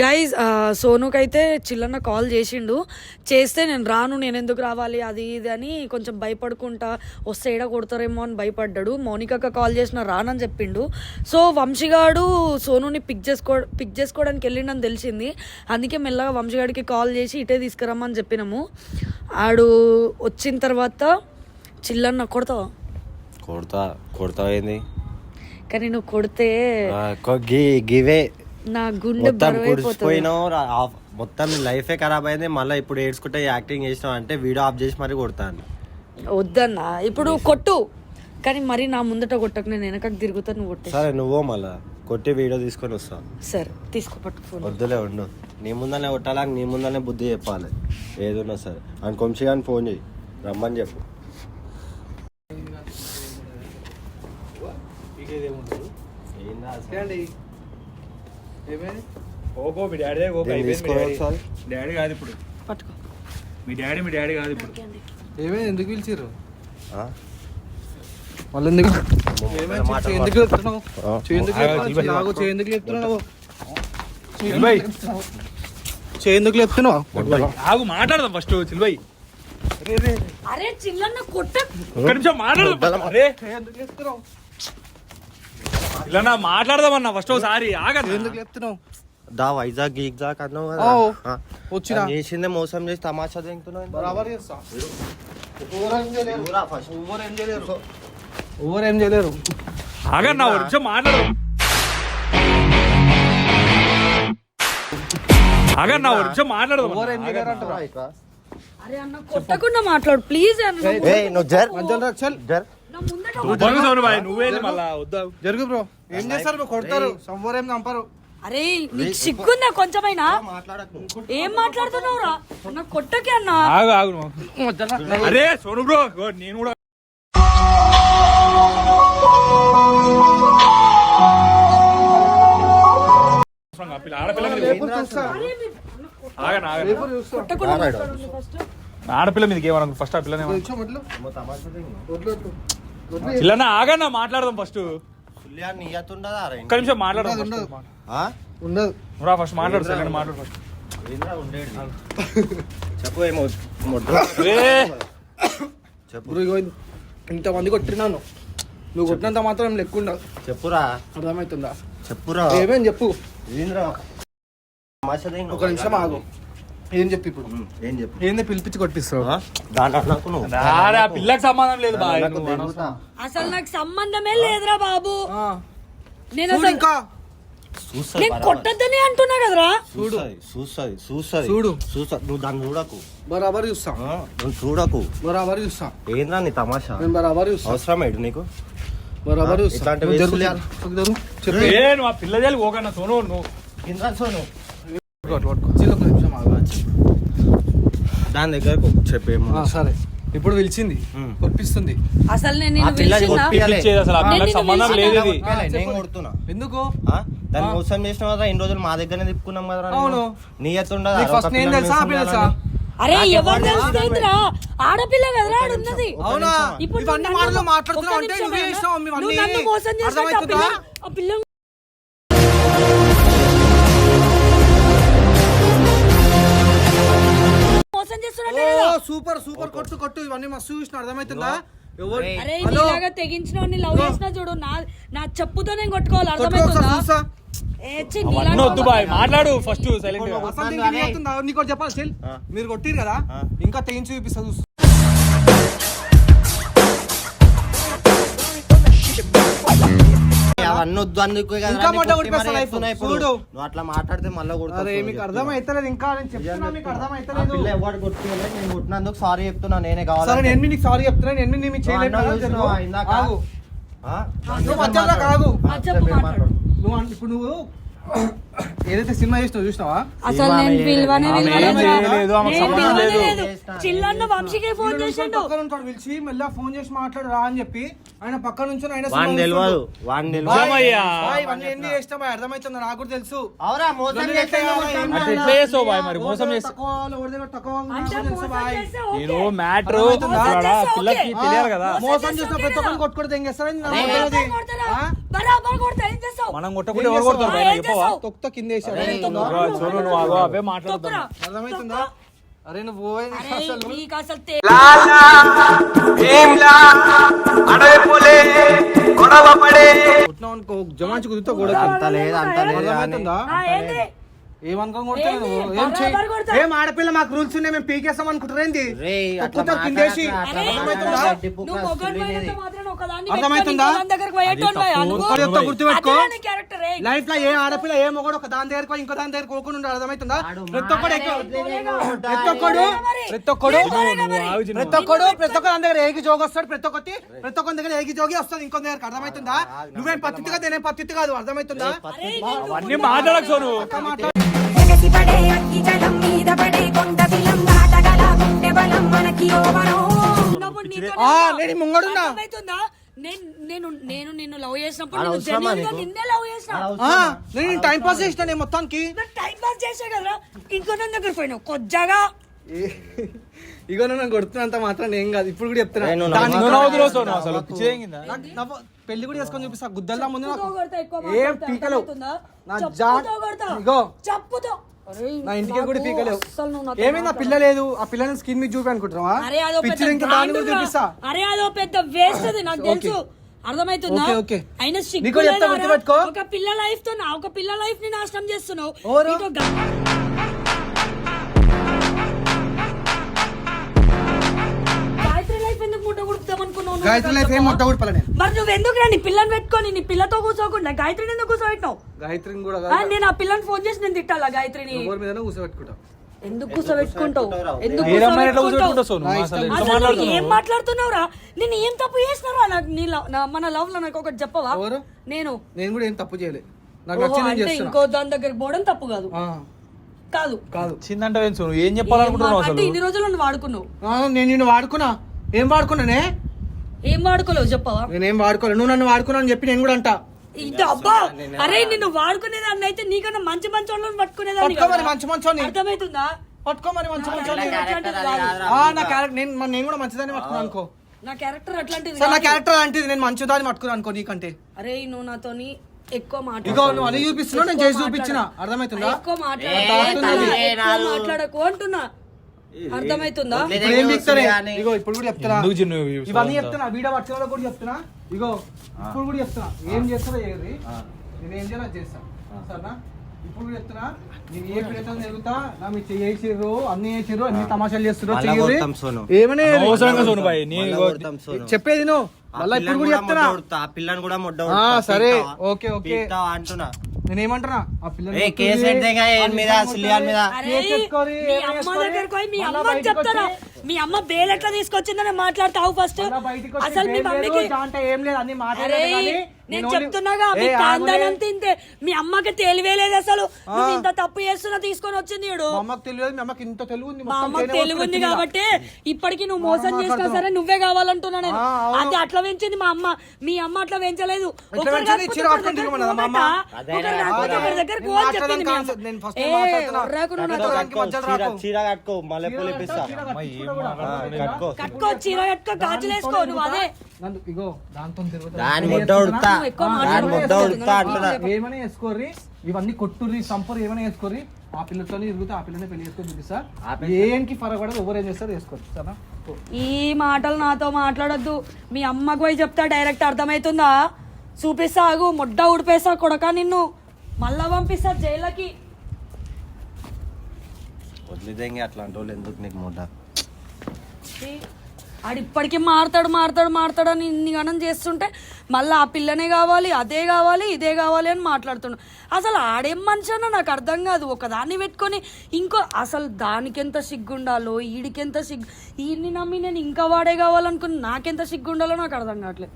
Guys సోనుకి అయితే చిల్లన్న call చేసిండు. చేస్తే నేను రాను నేను ఎందుకు రావాలి అది ఇది అని కొంచెం భయపడుకుంటా. వస్తే ఏడ కొడతారేమో అని భయపడ్డాడు. మౌనికక్క కాల్ చేసిన రానని చెప్పిండు. సో వంశీగాడు సోనుని పిక్ చేసుకో పిక్ చేసుకోవడానికి వెళ్ళిండని తెలిసింది. అందుకే మెల్లగా వంశీగాడికి కాల్ చేసి ఇటే తీసుకురమ్మని చెప్పినాము. ఆడు వచ్చిన తర్వాత చిల్లన్న కొడతావా? కొడతా కొడతా ఏంది కానీ నువ్వు కొడితే గివే నా గుండె ఆఫ్- మొత్తం లైఫే ఖరాబ్ అయింది మళ్ళీ ఇప్పుడు ఏడ్చుకుంటే యాక్టింగ్ చేసినావు అంటే వీడియో ఆఫ్ చేసి మరీ కొడతాను వద్దన్నా. ఇప్పుడు కొట్టు. కానీ మరి నా ముందట కొట్టకు నేను వెనకకు తిరుగుతా నువ్వు కొట్టే సరే నువ్వో మళ్ళా కొట్టి వీడియో తీసుకొని వస్తావు. సరే తీసుకో పట్టు ఫోన్. వద్దులే ఉండు. నీ ముందనే కొట్టాలా నీ ముందనే బుద్ధి చెప్పాలి. ఏదున్నా సరే. అని కొంచెం కానీ ఫోన్ చేయి రమ్మని చెప్పు. ఏందా? ఓకో మీ డాడీ ఓకో అయిపోయింది డాడీ. కాదు ఇప్పుడు. పట్టుకో. మీ డాడీ మీ డాడీ కాదు ఇప్పుడు. ఏమైంది ఎందుకు పిలిచిర్రు? ఆ? వాళ్ళు ఎందుకు ఎందుకు? చెయ్యి ఎందుకు ఎందుకు చెయ్యి ఎందుకు లేపుతున్నావు ఆగు మాట్లాడదాం ఫస్ట్ చిల్బయ్ అరే చిల్లన్న కొట్ట. ఒక్క నిమిషం మాట్లాడదాం అరే. ఎందుకు లేపుతున్నావు ఇలా మాట్లాడదామన్నా ఫస్ట్ ఒకసారి ఆగదు ఎందుకు లేపుతున్నావు? దా వైజాగ్ గీగ్జాగ్ అన్నావు కదా. వచ్చినా. చేసిందే మోసం చేసి తమాషా దింగుతున్నావు బరాబర్ చేస్తా. ఎవరేం చేయలేరు. ఆగన్నా మాట్లాడదాం ఆగన్నా ఒక నిమిషం మాట్లాడదాం ఎవరేం చేయలేరు అంటారా అరే అన్న కొట్టకుండా మాట్లాడు. ప్లీజ్ అన్న. నువ్వు జర్. జర్. నా జరుగు బ్రో. ఏం చేస్తారు కొడతారు. ఎవరేం చంపరు? అరే నీకు సిగ్గుందా కొంచెమైనా? ఏం మాట్లాడుతున్నావురా? అన్న కొట్టకే అన్న. ఆగు ఆగు నువ్వు. అరే సోను బ్రో నేను కూడా ఆడపిల్ల మీదకి ఏమన్నా ఫస్ట్ ఆ పిల్లనే చిల్లన్న ఆగన్నా మాట్లాడదాం ఫస్ట్. ఒక్క నిమిషం మాట్లాడదాం ఉండదు, రా ఫస్ట్ మాట్లాడు సెకండ్ మాట్లాడు ఫస్ట్? చెప్పు ఏమో చెప్పు. ఇంతమంది కొట్టినాను. నువ్వు కొట్టినంత మాత్రం లెక్క ఉండదు చెప్పురా. అర్థమవుతుందా చెప్పురా. ఏమేం చెప్పు. ఒక నిమిషం ఆగు. ఏం చెప్పు ఇప్పుడు? ఏం చెప్పు? ఏంది పిలిపించి కొట్టిస్తావు? ఆ? పిల్లకి సంబంధం లేదు తెలుగుతా. అసలు నాకు సంబంధమే లేదురా బాబు. ఆ, నేను చూడు అసలు ఇంకా. చూస్తాది నేను బరాబర్. కొట్టద్దని అంటున్నా కదరా. చూస్తాది చూస్తాది చూస్తాది చూడు. చూస్తా నువ్వు దాన్ని చూడకు. బరాబర్ చూస్తా. ఆ? నువ్వు చూడకు. బరాబర్ చూస్తా. ఏంద్రా నీ తమాషా? నేను బరాబర్ చూస్తా. అవసరం ఏంటి నీకు? బరాబర్ చూస్తా. ఇట్లాంటి నువ్వు సోను? దాని దగ్గరకు చెప్పేమో సరే. ఇప్పుడు పిలిచింది. ఉమ్. కొట్టిస్తుంది అసలు నేను సంబంధం లేదు నేను. కొడుతున్నా. ఎందుకు? ఆ? దాన్ని మోసం చేసిన కదా ఇన్ని రోజులు మా దగ్గరనే తిప్పుకున్నాం కదా అవును. నీ ఎత్తుండదా ఫస్ట్ నేను తెలుసా తెలుసా అరే ఎవరు తెలుస్తుందిరా ఆడపిల్ల కదరా ఆడున్నది అవునా? ఇప్పుడు మాటలు మాట్లాడుతున్నావు. అంటే నువ్వే మోసం చేసినట్టు ఆ అర్థమవుతుందా? పిల్ల- సూపర్ సూపర్ కొట్టు కొట్టు. ఇవన్నీ మస్తు చూసిన అర్థమవుతుందా? ఎవరు? ఏయ్. అరే తెగించిన వాడిని లవ్ చేసినా చూడు నా నా చెప్పుతో నేను కొట్టుకోవాలి. అర్థమవుతుందా? చూసా. అవన్నీ వద్దు బాయ్. మాట్లాడు ఫస్ట్ సైలెంట్? నీకు చెప్పాలి. మీరు కొట్టిరు కదా. ఇంకా తెగించి చూపిస్తా చూస్తా. అవన్నీ వద్దు అందుకే కదా ఇంకా మొట్ట. చూడు. నువ్వు అట్లా మాట్లాడితే మళ్ళీ అరే మీకు అర్థమైతలేదు ఇంకా నేను చెప్తున్నా మీకు ఆ అర్థమైతలేదు పిల్ల ఎవరు కొట్టుకోలేదు నేను కొట్టినందుకు సారీ చెప్తున్నా నేనే సరే కావాలి నేను నీకు సారీ చెప్తున్నా నేను నీకు నువ్వు చేయలేదు కదా, చూసినావా జరుగు. ఇందాక? ఆగు. ఆ? నువ్వు మధ్యలో కాగు ఆ, చెప్పు మాట్లాడు నువ్వు అన్- ఇప్పుడు నువ్వు ఏదైతే సినిమా చేసినావు చూసినావా అసలు నేను పిలవనే చేయలేదు, ఆమెకు సంబంధం లేదు. చిల్లన్న వంశీకి ఫోన్ చేసిండు పక్కన ఉంటాడు పిలిచి మళ్ళీ ఫోన్ చేసి మాట్లాడు రా అని చెప్పి ఆయన పక్క నుంచి ఆయన వాడిని సినిమా తెలియదు చూస్తుండు. వాడిని తెలియదు నిజమయ్యా. బాయ్, ఇవన్నీ ఎన్ని చేసినా బాయ్ అర్థమవుతుంది నాకు కూడా తెలుసు అవురా మోసం చేస్తే చేస్తే అట్లా ఎట్లా చేస్తావు బాయ్ మరి మోసం చేసి తక్కువ వాళ్ళు, ఎవరి దగ్గర తక్కువ వాళ్ళు అంటే తెలుసు మోసం బాయ్. చేస్తే ఓకే. నేను మ్యాటర్ అర్థమవుతుందా? పిల్లకి. తెలియాలి కదా మోసం చేస్తే చేసిన ప్రతి కదా? ఒక్కరిని కొట్టుకుంటే ఏం చేస్తారని నాకు బరాబర్ తెలియదు. కొడతారా? ఆ? బరాబర్ కొడతా ఏం చేస్తావు మనం కొట్టకుంటే ఎవరు కొడతారు బాయ్ నాకు చెప్పవా చేస్తావు? తొక్కుతా తొక్కుతా కింద వేసి అర్థమవుతుందా? సోను నువ్వు ఆగో అవే మాట్లాడుతున్నా తొక్కురా. అర్థమవుతుందా అరే నువ్వు పోవే నీకు అరే, అసలు. నీకు అసలు తె- కొట్టినావు అనుకో జమాంచి కుదురుతా కూడా అంత లేదు అంత అర్థమవుతుందా? ఏం చెయ్యి ఆడపిల్ల మాకు రూల్స్ ఉన్నాయి మేము పీకేస్తాం తొక్కుతా కిందేసి. అర్థమవుతుందా అర్థమవుతుందా? గుర్తుపెట్టుకో. లైఫ్లో ఏ ఆడపిల్ల ఏ మొగడు ఒక దాని దగ్గరకు పోయి ఇంకో దాని దగ్గర ఉండాలి అర్థమవుతుందా? ప్రతి ఒక్కడు ప్రతి ఒక్కడు ప్రతి ఒక్కడు ప్రతి ఒక్కడు ప్రతి ఒక్క దగ్గర ఏగి జోగి వస్తాడు ప్రతి ఒక్కటి ప్రతి ఒక్క దగ్గర ఏగి జోగి వస్తుంది ఇంకో దగ్గర అర్థమవుతుందా? నువ్వేం పత్తి కాదు నేనేం పత్తి కాదు అర్థమవుతుందా? అవన్నీ ఆ, నేను ముంగడున్నా. నేను నేను నేను నిన్ను లవ్ చేసినప్పుడు నేను genuine గా? నిన్నే లవ్ చేసిన? ఆ, నేను టైం పాస్ చేసిన మొత్తానికి? నాకు టైం పాస్ చేసే కదా ఇంకో దాని దగ్గర పోయినావు కొద్దిగా ఇగో నన్ను కొడుతున్నంత మాత్రం ఏం కాదు ఇప్పుడు కూడా చెప్తున్నా. నేను దానికి నువ్వు అసలు నాకు పెళ్ళి కూడా చేసుకొని చూపిస్తా గుద్దల్లా ముందు నాకు కొడతా, ఎక్కువ ఏం చెప్పుతో కొడతా. ఇగో. చెప్పుతో. నా ఇంటికి కూడా పీకలేవు. ఏమైంది? ఆ పిల్ల లేదు. ఆ పిల్లని స్కిన్ మీద చూపి అనుకుంటున్నావా? అరే అదో పెద్ద పిక్చర్ ఇంకా దాన్ని కూడా. చూపిస్తా. అరే అదో పెద్ద వేస్ట్ అది నాకు తెలుసు. అర్థమవుతుందా. అయినా. ఒక పిల్ల లైఫ్తో నా ఒక పిల్ల లైఫ్ని నాశనం చేస్తున్నావు. గాయత్రి లైఫ్ ఏం మొట్ట కూడా నేను. మరి నువ్వు ఎందుకు నీ పిల్లని పెట్టుకొని నీ పిల్లతో కూర్చోకుండా గాయత్రిని ఎందుకు కూర్చోబెట్టినావు? గాయత్రిని కూడా ఆ, నేను ఆ పిల్లని ఫోన్ చేసి నేను తిట్టాలా గాయత్రిని? ఎవరి మీద కూర్చోబెట్టుకుంటా ఎందుకు కూర్చోబెట్టుకుంటావు? ఎందుకు ఏ అమ్మాయి ఎట్లా కూర్చోబెట్టుకుంటావు? కూర్చోబెట్టుకుంటావు సోను? నా అసలు ఇష్టం. ఎంత అసలు నువ్వు ఏం మాట్లాడుతున్నావు మాట్లాడుతున్నావురా? నేను ఏం తప్పు చేసినారా నాకు నీ లవ్ నా- మన లవ్లో నాకు ఒకటి చెప్పవా? ఎవరు? నేను. నేను కూడా ఏం తప్పు చేయలే. నాకు ఓహో, నచ్చింది నేను అంటే చేస్తున్నా. ఇంకో దాని దగ్గరికి పోవడం తప్పు కాదు. ఆ, కాదు. కాదు. ఏం సోను? ఏం చెప్పాలనుకుంటున్నావు ఇన్ని రోజులు నువ్వు వాడుకున్నావు. ఆ, నేను నిన్ను వాడుకున్నా. ఏం వాడుకున్నానే ఏం వాడుకోలేవు చెప్పవా? నేనేం వాడుకోలే నువ్వు నన్ను వాడుకున్నా అని చెప్పి నేను కూడా అంటా. ఇది అబ్బా! అరే నిన్ను వాడుకునేదాన్ని అయితే నీకన్నా మంచి మంచి వాళ్ళని పట్టుకునేదాన్ని పట్టుకో మరి కదా. మంచి మంచోని. అర్థమవుతుందా? పట్టుకో మరి మంచి మంచోని. ఆ, నా క్యారెక్టర్ నేను మరి నేను కూడా మంచిదాన్ని పట్టుకున్నాను అనుకో. నా క్యారెక్టర్ అట్లాంటిది సార్ నా కాదు. క్యారెక్టర్ లాంటిది నేను మంచిదాన్ని పట్టుకున్నాను అనుకో నీకంటే. అరే నువ్వు నాతోని ఎక్కువ ఇగో మాట్లాడు నువ్వు అని చూపిస్తున్నావు నేను చేసి చూపించిన. అర్థమవుతుందా? ఎక్కువ మాట్లాడకు అంటున్నా. ఏం చెప్తానే ఇగో ఇప్పుడు కూడా చెప్తున్నా. ఎందుకు చిన్ను ఈ ఇవన్నీ? చెప్తున్నా. వీడియో పట్టుకోవాలో కూడా చెప్తున్నా. ఇగో ఇప్పుడు కూడా చెప్తున్నా. ఏం చేస్తారో ఏది? నేను ఏం చేయాలో అది చేస్తా. సరేనా? ఇప్పుడు కూడా చెప్తున్నా. నేను ఏ ప్రయత్నం జరుగుతా నా మీరు చేసిర్రు అన్ని చేసిర్రు అన్ని తమాషాలు చేస్తున్నారు మళ్ళా చెయ్యరు కొడతాం సోను. ఏమని అవసరంగా సోను బాయ్ నీ మళ్ళా ఇగో- కొడతాం సోను. చెప్పేది నువ్వు. మళ్ళీ ఇప్పుడు పిల్లని కూడా చెప్తున్నా. ఆ పిల్లని కూడా మొడ్డ ఆ, ఉడతా, సరే. Okay, okay. అంటున్నా. నేనేమంటున్నా? ఆ పిల్లని ఏ కేసు పెడితేగా ఏం మీద సిలియాన్ మీద? అరే కేసు ఎత్తుకోరి, మీ ఏం అమ్మ చేసుకోరి, దగ్గరకు పోయి మీ మళ్ళా అమ్మ బయటికి చెప్తారా? వచ్చి- మీ అమ్మ బేల్ ఎట్లా తీసుకొచ్చిందని మాట్లాడతావు ఫస్ట్ మళ్ళా బయటికి వచ్చి అసలు మీ లేదు, మమ్మీకి జాంట ఏం లేదు అన్ని అరే మాట్లాడలేదు కానీ నేను చెప్తున్నాగా మీ. కాందానం తింటే మీ అమ్మకి తెలివేలేదు అసలు. నువ్వు ఇంత తప్పు చేస్తున్నా తీసుకొని వచ్చింది అమ్మకి తెలియదు మీ అమ్మకి ఇంత తెలుగు ఉంది మా మొత్తం అమ్మకి తెలివి ఉంది కాబట్టి ఇప్పటికి నువ్వు మోసం చేసినా. సరే నువ్వే కావాలంటున్నా నేను. అది అట్లా పెంచింది మా అమ్మ. మీ అమ్మ అట్లా పెంచలేదు. కట్టుకో, చీర రాకు. చీర కట్టుకో వేసుకో నువ్వు అదే. దాని ముద్ద ఉడతా. ఏమైనా వేసుకోర్రి? ఇవన్నీ కొట్టుర్రి సంపరు ఏమైనా వేసుకోర్రి? ఆ పిల్లతో తిరుగుతా ఆ పిల్లనే పెళ్ళి చేసుకొని చూపిస్తా ఏంకి ఫరక్ పడదు ఎవరు ఏం చేస్తారు వేసుకోవచ్చు సరేనా. ఈ మాటలు నాతో మాట్లాడొద్దు. మీ అమ్మకు పోయి చెప్తా డైరెక్ట్ అర్థమవుతుందా చూపిస్తా ఆగు. ముడ్డ ఉడిపేస్తా కొడక నిన్ను. మళ్ళా పంపిస్తా జైలకి వదిలేదేంగి అట్లాంటి వాళ్ళు ఎందుకు నీకు ముద్ద ఛీ, ఆడు ఇప్పటికీ మారుతాడు మారుతాడు మారుతాడు అని ఇన్ని గణం చేస్తుంటే మళ్ళీ ఆ పిల్లనే కావాలి అదే కావాలి ఇదే కావాలి అని మాట్లాడుతున్నాడు అసలు ఆడేం మనిషి అన్న నాకు అర్థం కాదు. ఒకదాన్ని పెట్టుకొని ఇంకో అసలు దానికెంత సిగ్గుండాలో ఈడికెంత సిగ్గు ఈయన్ని నమ్మి నేను ఇంకా వాడే కావాలనుకుని నాకెంత సిగ్గుండాలో నాకు అర్థం కావట్లేదు.